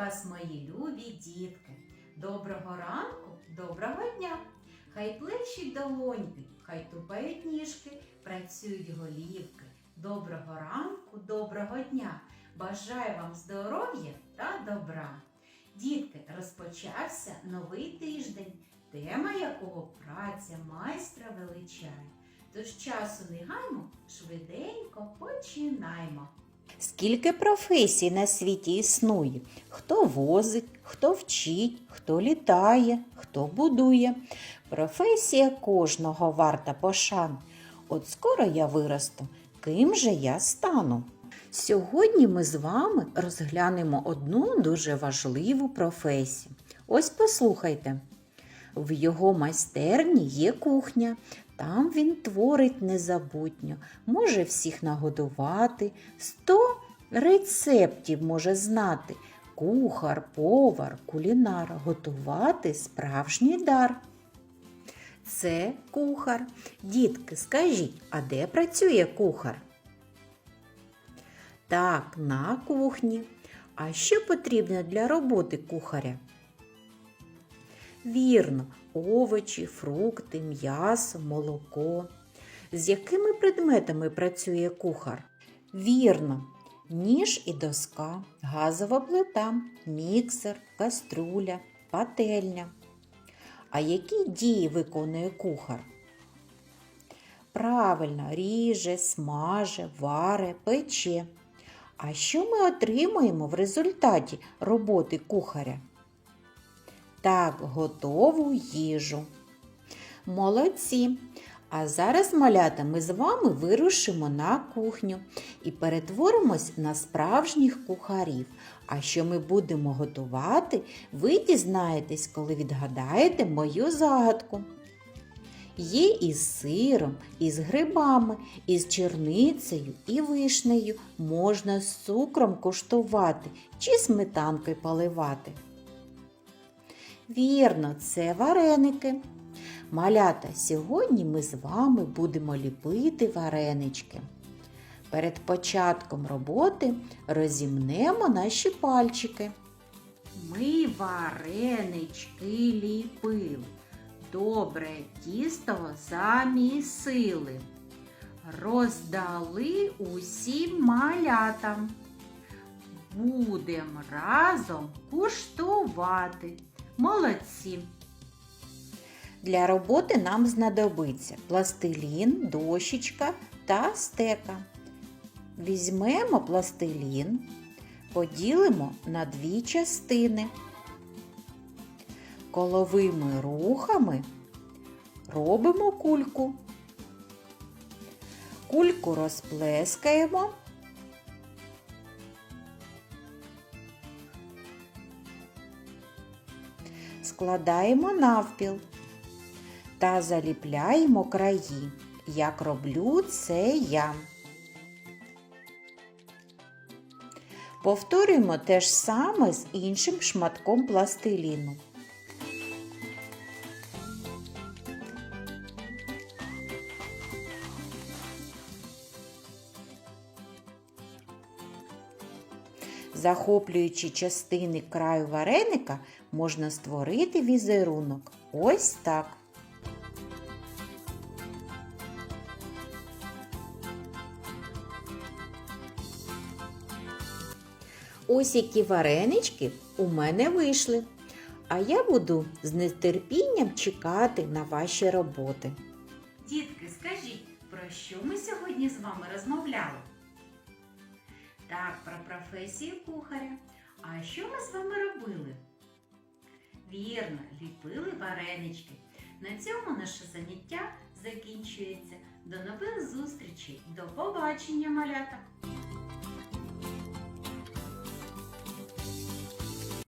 вас, мої любі дітки! Доброго ранку, доброго дня! Хай плещуть долоньки, хай тупають ніжки, працюють голівки. Доброго ранку, доброго дня! Бажаю вам здоров'я та добра! Дітки, розпочався новий тиждень, тема якого праця майстра величає. Тож часу не гаймо, швиденько починаймо. Скільки професій на світі існує? Хто возить, хто вчить, хто літає, хто будує. Професія кожного варта пошан. От скоро я виросту, ким же я стану? Сьогодні ми з вами розглянемо одну дуже важливу професію. Ось послухайте. В його майстерні є кухня. Там він творить незабутньо, може всіх нагодувати, сто рецептів може знати. Кухар, повар, кулінар, готувати справжній дар. Це кухар. Дітки, скажіть, а де працює кухар? Так, на кухні. А що потрібно для роботи кухаря? Вірно, овочі, фрукти, м'ясо, молоко. З якими предметами працює кухар? Вірно, ніж і доска, газова плита, міксер, каструля, пательня. А які дії виконує кухар? Правильно, ріже, смаже, варе, пече. А що ми отримуємо в результаті роботи кухаря? Так, готову їжу. Молодці! А зараз, малята, ми з вами вирушимо на кухню і перетворимось на справжніх кухарів. А що ми будемо готувати, ви дізнаєтесь, коли відгадаєте мою загадку. Є із сиром, із грибами, із черницею і вишнею можна з цукром куштувати чи сметанкою поливати. Вірно, це вареники. Малята, сьогодні ми з вами будемо ліпити варенички. Перед початком роботи розімнемо наші пальчики. Ми варенички ліпили, добре тісто замісили, роздали усім малятам. Будем разом куштувати. Молодці! Для роботи нам знадобиться пластилін, дощечка та стека. Візьмемо пластилін, поділимо на дві частини. Коловими рухами робимо кульку. Кульку розплескаємо. Складаємо навпіл та заліпляємо краї. Як роблю це я. Повторюємо те ж саме з іншим шматком пластиліну. Захоплюючи частини краю вареника, можна створити візерунок. Ось так. Ось які варенички у мене вийшли. А я буду з нетерпінням чекати на ваші роботи. Дітки, скажіть, про що ми сьогодні з вами розмовляли? Так, про професію кухаря. А що ми з вами робили? Вірно, ліпили варенички. На цьому наше заняття закінчується. До нових зустрічей. До побачення, малята!